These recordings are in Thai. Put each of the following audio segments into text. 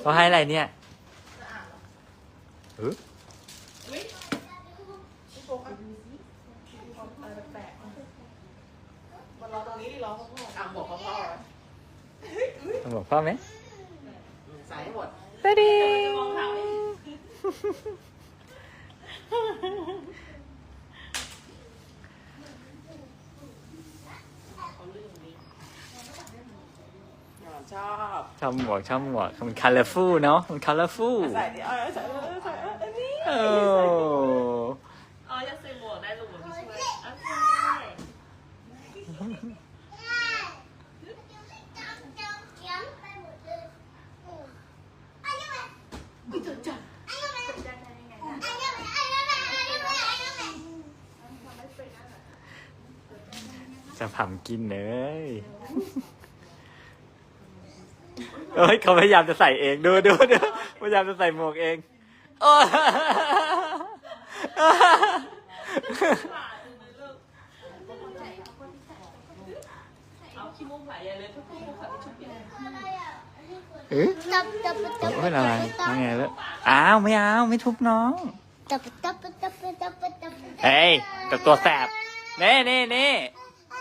เขาให้อะไรเนี่ยเออพี่โฟกัสดูสิอะไรแปลกๆมันรอตรงนี้ดิรอพ่อพ่ออะบอกพ่อพ่อต้องบอกพ่อไหมใส่ให้หมดตาดี มองเขา ชอบชอบหมวกชอบหมวกมัน colorful เนาะมัน colorful ใส่ดิเออใส่เออใส่เอออันนี้โอ้อ๋อจะใส่หมวกได้ลูกเหมือนพี่ช่วยโอเคจะผำกินเลย เอ้ยเขาพยายามจะใส่เองดูดูดูพยายามจะใส่หมวกเองโอ้ยเอาขี้มูกไหลใหญ่เลยทุกขี้มูกไหลชุบใหญ่เอ๊ะโอ้ยอะไรยังไงแล้วอ้าวไม่เอาไม่ทุบน้องเฮ้ยแต่ตัวแสบเน่เน่เน่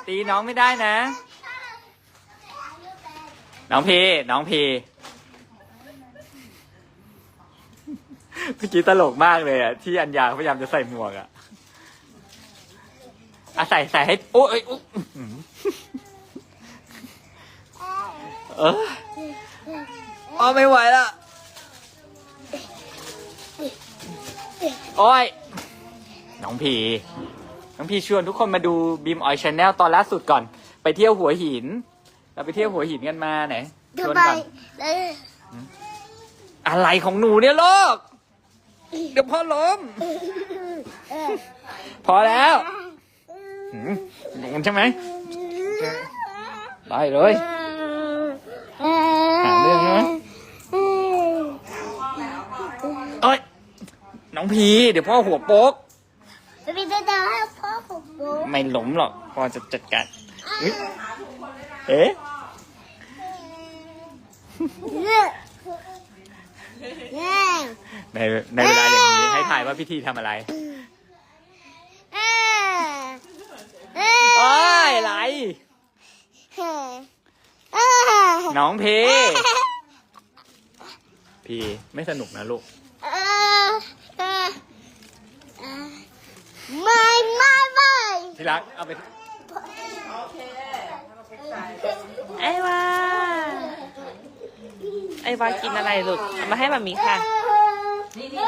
ตีน้องไม่ได้นะ น้องพีน้องพีเมื่อกี้ตลกมากเลยอะที่อัญญาพยายามจะใส่หมวกอะอะใส่ใส่ให้ โอ้ยอุ๊ยเอออ๋อไม่ไหวละโอ้ย น้องพี น้องพีชวนทุกคนมาดูบีมออยชแนลตอนล่าสุดก่อน ไปเที่ยวหัวหิน เราไปเที่ยวหัวหินกันมาไหนชวนก่อนอะไรของหนูเนี่ยลูกเดี๋ยวพ่อล้มพอแล้วหืมมันใช่ไหมได้เลย หาเรื่องใช่ไหม เอ้ยน้องพีเดี๋ยวพ่อหัวโป๊กพี่จะจะให้พ่อผมดูไม่ล้มหรอกพ่อจะจัดการเอ๊ะ เอ๊ะเนี่ยเนี่ยในในเวลาอย่างนี้ให้ถ่ายว่าพิธีทำอะไรเอ๊ะเอ๊ะโอ้ยอะไรเอ๊ะเอ๊ะน้องพีพีไม่สนุกนะลูกเอ๊ะเอ๊ะไม่ไม่ไม่ที่รักเอาไปโอเคใส่ ไอ้วาไอ้วากินอะไรลูกเอามาให้มามีค่ะ นี่นี่